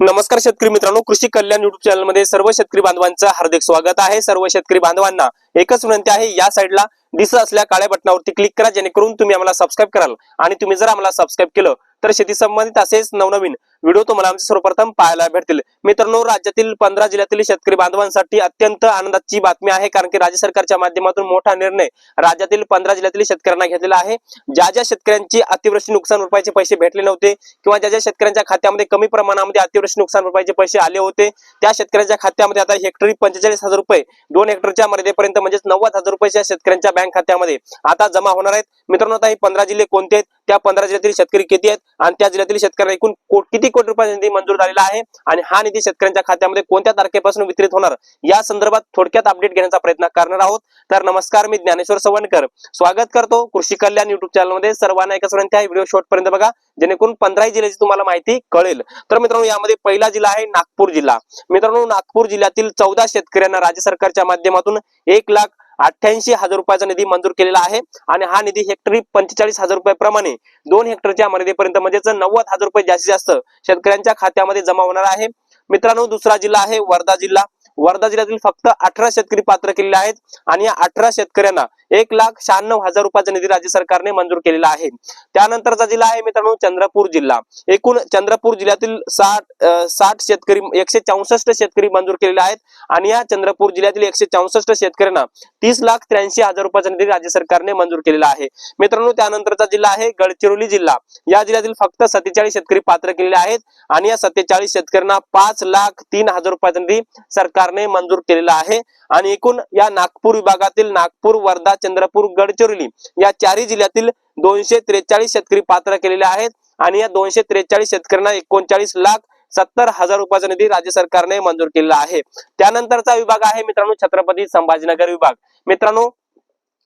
नमस्कार शेतकरी मित्रांनो कृषी कल्याण युट्यूब चॅनलमध्ये सर्व शेतकरी बांधवांचं हार्दिक स्वागत आहे. सर्व शेतकरी बांधवांना एकच विनंती आहे या साईडला दिसत असल्या काळ्या बटनावरती क्लिक करा जेणेकरून तुम्ही आम्हाला सबस्क्राईब कराल. आणि तुम्ही जर आम्हाला सबस्क्राईब केलं तर शेती संबंधित असेच नवनवीन व्हिडिओ तुम्हाला आमचे सर्वप्रथम पाहायला भेटतील. मित्रांनो राज्यातील पंधरा जिल्ह्यातील शेतकरी बांधवांसाठी अत्यंत आनंदाची बातमी आहे कारण की राज्य सरकारच्या माध्यमातून मोठा निर्णय राज्यातील पंधरा जिल्ह्यातील शेतकऱ्यांना घेतलेला आहे. ज्या ज्या शेतकऱ्यांची अतिवृष्टी नुकसान भरपाईचे पैसे भेटले नव्हते किंवा ज्या ज्या शेतकऱ्यांच्या खात्यामध्ये कमी प्रमाणामध्ये अतिवृष्टी नुकसान भरपाईचे पैसे आले होते त्या शेतकऱ्यांच्या खात्यामध्ये आता हेक्टरी पंचेचाळीस हजार रुपये दोन हेक्टरच्या मर्यादेपर्यंत म्हणजेच नव्वद हजार रुपये शेतकऱ्यांच्या बँक खात्यामध्ये आता जमा होणार आहेत. मित्रांनो आता हे पंधरा जिल्हे कोणते आहेत? त्या पंधरा जिल्ह्यातील शेतकरी किती आहेत? आणि त्या जिल्ह्यातील शेतकऱ्यांना एकूण किती किती कोटी रुपयाचा निधी मंजूर झालेला आहे आणि हा निधी शेतकऱ्यांच्या खात्यामध्ये कोणत्या तारखेपासून वितरित होणार? या संदर्भात थोडक्यात अपडेट घेण्याचा प्रयत्न करणार आहोत. तर नमस्कार मी ज्ञानेश्वर सवणकर. स्वागत करतो कृषी कल्याण युट्यूब चॅनलमध्ये सर्वांना एकच विनंती आहे व्हिडिओ शॉर्टपर्यंत बघा जेणेकरून पंधराही जिल्ह्याची तुम्हाला माहिती कळेल. तर मित्रांनो यामध्ये पहिला जिल्हा आहे नागपूर जिल्हा. मित्रांनो नागपूर जिल्ह्यातील चौदा शेतकऱ्यांना राज्य सरकारच्या माध्यमातून एक लाख अठ्ठ्याऐंशी हजार रुपयाचा निधी मंजूर केलेला आहे. आणि हा निधी हेक्टरी पंचेचाळीस हजार रुपयाप्रमाणे दोन हेक्टरच्या मर्यादेपर्यंत म्हणजेच नव्वद हजार रुपये जास्तीत जास्त शेतकऱ्यांच्या खात्यामध्ये जमा होणार आहे. मित्रांनो दुसरा जिल्हा आहे वर्धा जिल्हा. वर्धा जिल्ह्यातील फक्त अठरा शेतकरी पात्र केलेले आहेत आणि या अठरा शेतकऱ्यांना एक लाख शहाण्णव हजार रुपयाचा निधी राज्य सरकारने मंजूर केलेला आहे. त्यानंतरचा जिल्हा आहे मित्रांनो चंद्रपूर जिल्हा. एकूण चंद्रपूर जिल्ह्यातील साठ साठ शेतकरी एकशे चौसष्ट शेतकरी मंजूर केलेले आहेत आणि या चंद्रपूर जिल्ह्यातील एकशे चौसष्ट शेतकऱ्यांना तीस लाख त्र्याऐंशी हजार रुपयाचा निधी राज्य सरकारने मंजूर केलेला आहे. मित्रांनो त्यानंतरचा जिल्हा आहे गडचिरोली जिल्हा. या जिल्ह्यातील फक्त सत्तेचाळीस शेतकरी पात्र केलेले आहेत आणि या सत्तेचाळीस शेतकऱ्यांना पाच लाख तीन हजार रुपयाचा निधी सरकार सरकारने मंजूर केलेला आहे. आणि एकूण या नागपूर विभागातील नागपूर वर्धा चंद्रपूर गडचिरोली या चारही जिल्ह्यातील दोनशे त्रेचाळीस शेतकरी पात्र केलेले आहेत. आणि या दोनशे त्रेचाळीस शेतकऱ्यांना एकोणचाळीस लाख सत्तर हजार रुपयाचा निधी राज्य सरकारने मंजूर केलेला आहे. त्यानंतरचा विभाग आहे मित्रांनो छत्रपती संभाजीनगर विभाग. मित्रांनो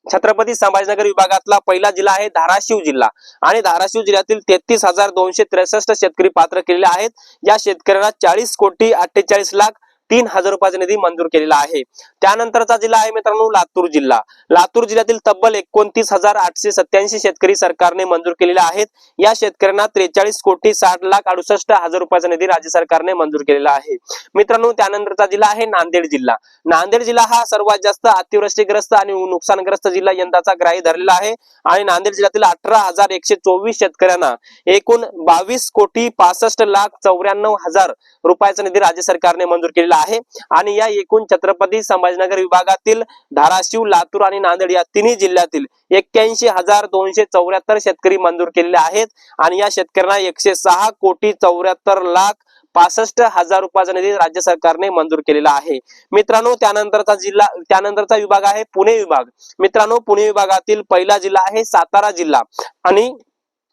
छत्रपती संभाजीनगर विभागातला पहिला जिल्हा आहे धाराशिव जिल्हा. आणि धाराशिव जिल्ह्यातील तेहतीस हजार दोनशे त्रेसष्ट शेतकरी पात्र केलेले आहेत. या शेतकऱ्यांना चाळीस कोटी अठ्ठेचाळीस लाख तीन हजार रुपयाचा निधी मंजूर केलेला आहे. त्यानंतरचा जिल्हा आहे मित्रांनो लातूर जिल्हा. लातूर जिल्ह्यातील तब्बल एकोणतीस हजार आठशे सत्याऐंशी शेतकरी सरकारने मंजूर केलेले आहेत. या शेतकऱ्यांना त्रेचाळीस कोटी साठ लाख अडुसष्ट हजार रुपयाचा निधी राज्य सरकारने मंजूर केलेला आहे. मित्रांनो त्यानंतरचा जिल्हा आहे नांदेड जिल्हा. नांदेड जिल्हा हा सर्वात जास्त अतिवृष्टीग्रस्त आणि नुकसानग्रस्त जिल्हा यंदाचा ग्राही धरलेला आहे. आणि नांदेड जिल्ह्यातील अठरा हजार एकशे चोवीस शेतकऱ्यांना एकूण बावीस कोटी पासष्ट लाख चौऱ्याण्णव हजार रुपयाचा निधी राज्य सरकारने मंजूर केलेला आहे. आणि या एकूण छत्रपती संभाजीनगर विभागातील धाराशिव लातूर आणि नांदेड या तिन्ही जिल्ह्यातील एक्क्याऐंशी हजार दोनशे चौऱ्याहत्तर शेतकरी मंजूर केलेले आहेत. आणि या शेतकऱ्यांना एकशे सहा कोटी चौऱ्याहत्तर लाख पासष्ट हजार रुपयाचा निधी राज्य सरकारने मंजूर केलेला आहे. मित्रांनो त्यानंतरचा जिल्हा त्यानंतरचा विभाग आहे पुणे विभाग. मित्रांनो पुणे विभागातील पहिला जिल्हा आहे सातारा जिल्हा. आणि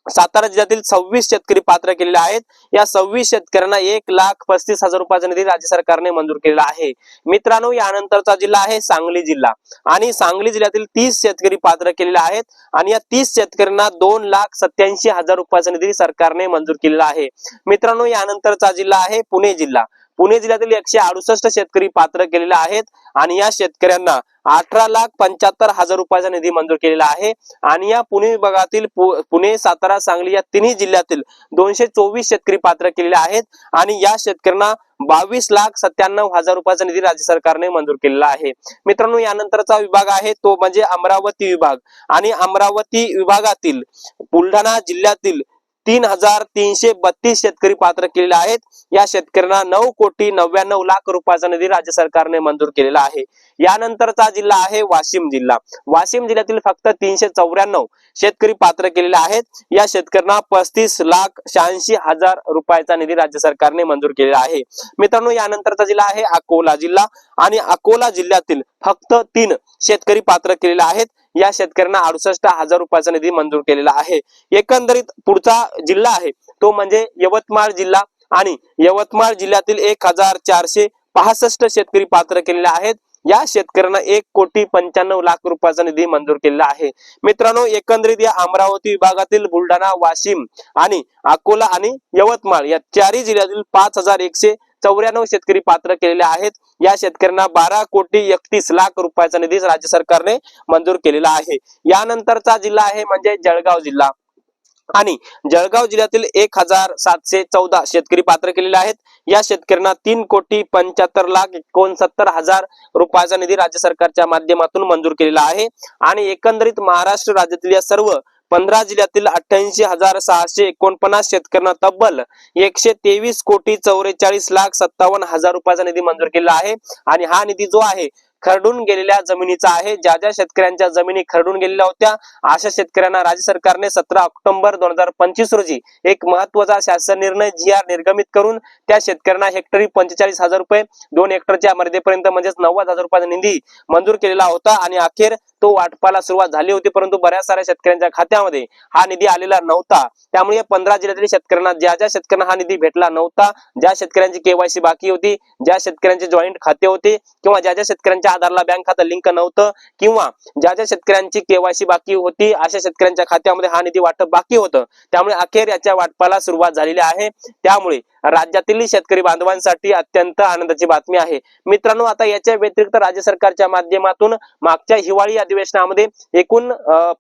सातारा जिल्ह्यातील सव्वीस शेतकरी पात्र केलेले आहेत. या सव्वीस शेतकऱ्यांना एक लाख पस्तीस हजार रुपयाचा निधी राज्य सरकारने मंजूर केलेला आहे. मित्रांनो यानंतरचा जिल्हा आहे सांगली जिल्हा. आणि सांगली जिल्ह्यातील तीस शेतकरी पात्र केलेले आहेत. आणि या तीस शेतकऱ्यांना दोन लाख सत्याऐंशी हजार रुपयाचा निधी सरकारने मंजूर केलेला आहे. मित्रांनो यानंतरचा जिल्हा आहे पुणे जिल्हा. पुणे जिल्ह्यातील एकशे अडुसष्ट शेतकरी पात्र केलेले आहेत आणि या शेतकऱ्यांना अठरा लाख पंच्याहत्तर हजार रुपयाचा निधी मंजूर केलेला आहे. आणि या पुणे विभागातील पु- पुणे सातारा सांगली या तिन्ही जिल्ह्यातील दोनशे चोवीस शेतकरी पात्र केलेले आहेत. आणि या शेतकऱ्यांना बावीस लाख सत्त्याण्णव हजार रुपयाचा निधी राज्य सरकारने मंजूर केलेला आहे. मित्रांनो यानंतरचा विभाग आहे तो म्हणजे अमरावती विभाग. आणि अमरावती विभागातील बुलढाणा जिल्ह्यातील तीन हजार तीनशे बत्तीस शेतकरी पात्र केलेले आहेत. या शेतकऱ्यांना नऊ कोटी नव्याण्णव लाख रुपयाचा निधी राज्य सरकारने मंजूर केलेला आहे. यानंतरचा जिल्हा आहे वाशिम जिल्हा. वाशिम जिल्ह्यातील फक्त तीनशे चौऱ्याण्णव शेतकरी पात्र केलेले आहेत. या शेतकऱ्यांना पस्तीस लाख शहाऐंशी हजार रुपयाचा निधी राज्य सरकारने मंजूर केलेला आहे. मित्रांनो यानंतरचा जिल्हा आहे अकोला जिल्हा. आणि अकोला जिल्ह्यातील फक्त तीन शेतकरी पात्र केलेले आहेत. या शेतकऱ्यांना अडुसष्ट हजार रुपयाचा निधी मंजूर केलेला आहे. एकंदरीत पुढचा जिल्हा आहे तो म्हणजे यवतमाळ जिल्हा. आणि यवतमाळ जिल्ह्यातील एक हजार चारशे पासष्ट शेतकरी पात्र केलेले आहेत. या शेतकऱ्यांना एक कोटी पंच्याण्णव लाख रुपयाचा निधी मंजूर केलेला आहे. मित्रांनो एकंदरीत या अमरावती विभागातील बुलढाणा वाशिम आणि अकोला आणि यवतमाळ या चारही जिल्ह्यातील पाच हजार एकशे चौऱ्याण्णव शेतकरी पात्र केलेले आहेत. या शेतकऱ्यांना बारा कोटी एकतीस लाख रुपयाचा निधी राज्य सरकारने मंजूर केलेला आहे. यानंतरचा जिल्हा आहे म्हणजे जळगाव जिल्हा. आणि जळगाव जिल्ह्यातील एक हजार सातशे चौदा शेतकरी पात्र केलेले आहेत. या शेतकऱ्यांना तीन कोटी पंच्याहत्तर लाख एकोणसत्तर हजार रुपयाचा निधी राज्य सरकारच्या माध्यमातून मंजूर केलेला आहे. आणि एकंदरीत महाराष्ट्र राज्यातील या सर्व पंधरा जिल्ह्यातील अठ्ठ्याऐंशी हजार सहाशे एकोणपन्नास शेतकऱ्यांना तब्बल एकशे तेवीस कोटी चौवेचाळीस लाख सत्तावन्न हजार रुपयाचा निधी मंजूर केला आहे. आणि हा निधी जो आहे खरडून गेलेल्या जमिनीचा आहे. ज्या ज्या शेतकऱ्यांच्या जमिनी खरडून गेलेल्या होत्या अशा शेतकऱ्यांना राज्य सरकारने सतरा ऑक्टोबर दोन हजार पंचवीस रोजी एक महत्त्वाचा शासन निर्णय जी आर निर्गमित करून त्या शेतकऱ्यांना हेक्टरी पंचेचाळीस हजार रुपये दोन हेक्टरच्या मर्यादेपर्यंत म्हणजेच नव्वद हजार रुपयाचा निधी मंजूर केलेला होता. आणि अखेर तो वाटपाला सुरुवात झाली होती परंतु बऱ्याच साऱ्या शेतकऱ्यांच्या खात्यामध्ये हा निधी आलेला नव्हता. त्यामुळे या पंधरा जिल्ह्यातील शेतकऱ्यांना ज्या ज्या शेतकऱ्यांना हा निधी भेटला नव्हता ज्या शेतकऱ्यांची केवायसी बाकी होती ज्या शेतकऱ्यांचे जॉईंट खाते होते किंवा ज्या ज्या शेतकऱ्यांच्या आधारला बँक खातं लिंक नव्हतं किंवा ज्या ज्या शेतकऱ्यांची केवायसी बाकी होती अशा शेतकऱ्यांच्या खात्यामध्ये हा निधी वाटप बाकी होतं. त्यामुळे अखेर याच्या वाटपाला सुरुवात झालेली आहे. त्यामुळे राज्यातील शेतकरी बांधवांसाठी अत्यंत आनंदाची बातमी आहे. मित्रांनो आता याच्या व्यतिरिक्त राज्य सरकारच्या माध्यमातून मागच्या हिवाळी अधिवेशनामध्ये एकूण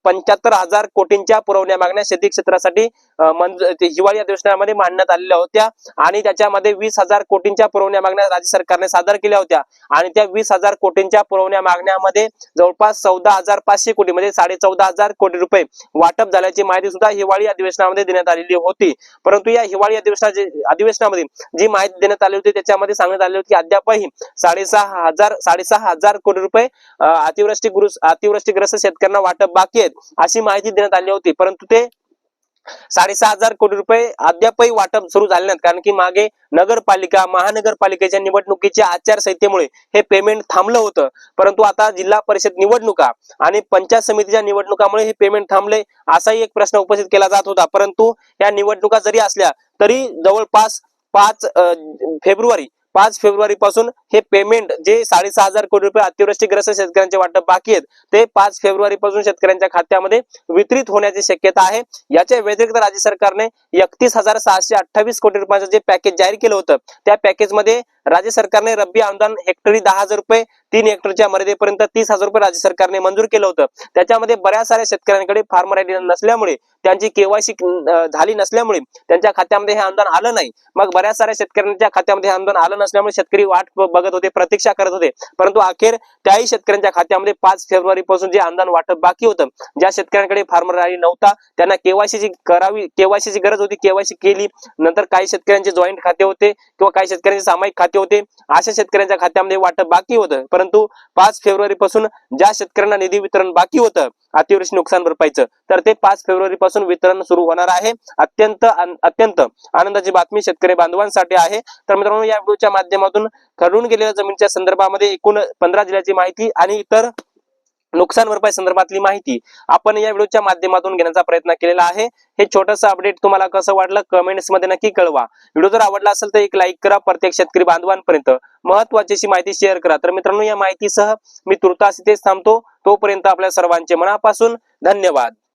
पंच्याहत्तर हजार कोटींच्या पुरवण्या मागण्या शेती क्षेत्रासाठी हिवाळी अधिवेशनामध्ये मांडण्यात आलेल्या होत्या आणि त्याच्यामध्ये वीस हजार कोटींच्या पुरवण्या मागण्या राज्य सरकारने सादर केल्या होत्या. आणि त्या वीस हजार कोटींच्या पुरवण्या मागण्यामध्ये जवळपास चौदा हजार पाचशे कोटी म्हणजे साडे चौदा हजार कोटी रुपये वाटप झाल्याची माहिती सुद्धा हिवाळी अधिवेशनामध्ये देण्यात आलेली होती. परंतु या हिवाळी अधिवेशनाचे अधिवेशन अधिवेशनामध्ये जी माहिती देण्यात आली होती त्याच्यामध्ये सांगण्यात आले होते की अद्यापही साडेसहा हजार साडेसहा हजार कोटी रुपये अं, अतिवृष्टी अतिवृष्टीग्रस्त शेतकऱ्यांना वाटप बाकी आहेत अशी माहिती देण्यात आली होती. परंतु ते साडेसहा हजार कोटी रुपये अद्यापही वाटप सुरू झाले नाहीत. कारण की मागे नगरपालिका महानगरपालिकेच्या निवडणुकीच्या आचारसंहितेमुळे हे पेमेंट थांबलं होतं. परंतु आता जिल्हा परिषद निवडणुका आणि पंचायत समितीच्या निवडणुकामुळे हे पेमेंट थांबले असाही एक प्रश्न उपस्थित केला जात होता. परंतु या निवडणुका जरी असल्या तरी जवळपास पाच फेब्रुवारी पाच फेब्रुवारी पासून हे पेमेंट जे साडेसहा हजार कोटी रुपये अतिवृष्टीग्रस्त शेतकऱ्यांचे वाटप बाकी आहेत ते पाच फेब्रुवारी पासून शेतकऱ्यांच्या खात्यामध्ये वितरित होण्याची शक्यता आहे. याच्या व्यतिरिक्त राज्य सरकारने एकतीस हजार सहाशे अठ्ठावीस कोटी रुपयांचं जे पॅकेज जाहीर केलं होतं त्या पॅकेजमध्ये राज्य सरकारने रब्बी अनुदान हेक्टरी दहा हजार रुपये तीन हेक्टरच्या मर्यादेपर्यंत तीस हजार रुपये राज्य सरकारने मंजूर केलं होतं. त्याच्यामध्ये बऱ्याच साऱ्या शेतकऱ्यांकडे फार्मर आयडी नसल्यामुळे त्यांची केवायसी झाली नसल्यामुळे त्यांच्या खात्यामध्ये हे अनुदान आलं नाही. मग बऱ्याच साऱ्या शेतकऱ्यांच्या खात्यामध्ये हे अनुदान आलं नसल्यामुळे शेतकरी वाट बघत होते प्रतीक्षा करत होते. परंतु अखेर त्याही शेतकऱ्यांच्या खात्यामध्ये पाच फेब्रुवारी पासून जे अनुदान वाटप बाकी होतं ज्या शेतकऱ्यांकडे फार्मर आयडी नव्हता त्यांना केवायसीची करावी केवायसीची गरज होती केवायसी केली. नंतर काही शेतकऱ्यांचे जॉईंट खाते होते किंवा काही शेतकऱ्यांचे सामायिक खाते होते. अशा शेतकऱ्यांच्या खात्यामध्ये वाटप बाकी होतं. परंतु पाच फेब्रुवारी पासून ज्या शेतकऱ्यांना निधी वितरण बाकी होतं अतिवृष्टी नुकसान भरपाईचं तर ते पाच फेब्रुवारी पासून वितरण सुरू होणार आहे. अत्यंत अत्यंत आनंदाची बातमी शेतकरी बांधवांसाठी आहे. तर मित्रांनो या व्हिडिओच्या माध्यमातून खरडून गेलेल्या जमिनीच्या संदर्भामध्ये एकूण पंधरा जिल्ह्याची माहिती आणि इतर नुकसान भरपाई संदर्भातली माहिती आपण या व्हिडिओच्या माध्यमातून घेण्याचा प्रयत्न केलेला आहे. हे छोटंसं अपडेट तुम्हाला कसं वाटलं कमेंट्समध्ये नक्की कळवा. व्हिडिओ जर आवडला असेल तर एक लाईक करा प्रत्येक शेतकरी बांधवांपर्यंत महत्वाची माहिती शेअर करा. तर मित्रांनो या माहितीसह मी तुर्तास इथेच थांबतो. तोपर्यंत आपल्या सर्वांचे मनापासून धन्यवाद.